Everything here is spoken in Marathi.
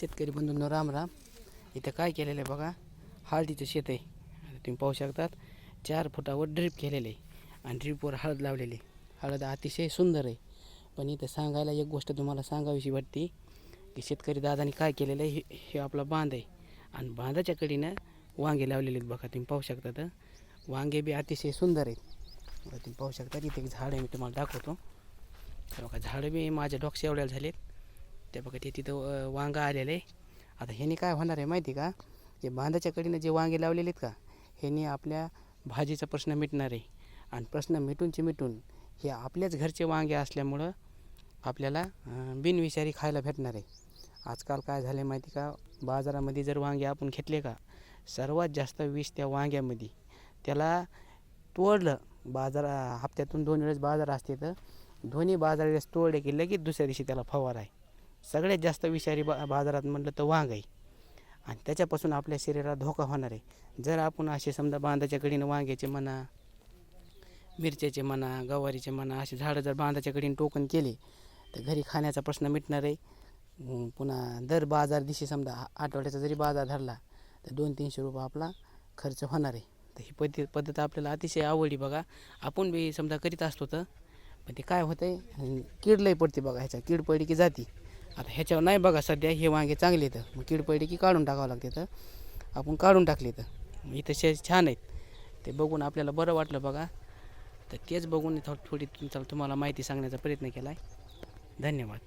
शेतकरी बंधूंनो राम राम इथं काय केलेलं आहे बघा? हळदीचं शेत आहे. तुम्ही पाहू शकतात चार फुटावर ड्रीप केलेलं आहे आणि ड्रीपवर हळद लावलेली आहे. हळद अतिशय सुंदर आहे. पण इथं सांगायला एक गोष्ट तुम्हाला सांगावीशी वाटते की शेतकरी दादानी काय केलेलं आहे? हे हे आपला बांध आहे. आणि बांधाच्या कडीनं वांगे लावलेले आहेत बघा तुम्ही पाहू शकतात वांगे बी अतिशय सुंदर आहेत. तुम्ही पाहू शकता इथे एक झाड आहे मी तुम्हाला दाखवतो. बघा झाडं बी माझ्या डोक्या एवढ्या झालेत. ते बघा ते तिथं वांगा वांगं आलेलं आहे. आता ह्याने काय होणार आहे माहिती का? जे बांधाच्या कडीनं जे वांगे लावलेले आहेत का ह्याने आपल्या भाजीचा प्रश्न मिटणार आहे. आणि प्रश्न मिटूनचे मिटून हे आपल्याच घरचे वांगे असल्यामुळं आपल्याला बिनविषारी खायला भेटणार आहे. आजकाल काय झालं आहे माहिती का? बाजारामध्ये जर वांगे आपण घेतले का सर्वात जास्त विष त्या वांग्यामध्ये. त्याला तोडलं बाजार हप्त्यातून दोन वेळेस बाजार असते तर दोन्ही बाजार वेळेस तोडले की लगेच दुसऱ्या दिवशी त्याला फवार आहे. सगळ्यात जास्त विषारी बा बाजारात म्हटलं तर वांग आहे. आणि त्याच्यापासून आपल्या शरीराला धोका होणार आहे. जर आपण असे समजा बांधाच्या कडीनं वांग्याचे म्हणा मिरच्याचे म्हणा गवारीचे म्हणा असे झाडं जर बांधाच्या कडीनं टोकन केले तर घरी खाण्याचा प्रश्न मिटणार आहे. पुन्हा दर बाजार दिशी समजा आठवड्याचा जरी बाजार धरला तर दोन तीनशे रुपये आपला खर्च होणार आहे. तर ही पद्धत पद्धत आपल्याला अतिशय आवडली बघा. आपण बी समजा करीत असतो तर पण ते काय होतं आहे कीड लई पडते बघा ह्याच्या कीड पडली की जाती. आता ह्याच्यावर नाही बघा सध्या हे वांगे चांगले तर मग कीड पडली की काढून टाकावं लागते तर? आपण काढून टाकले तर. इथं शे छान आहेत. ते बघून आपल्याला बरं वाटलं बघा. तर तेच बघून थोडी तुमचा तुम्हाला माहिती सांगण्याचा प्रयत्न केला आहे धन्यवाद.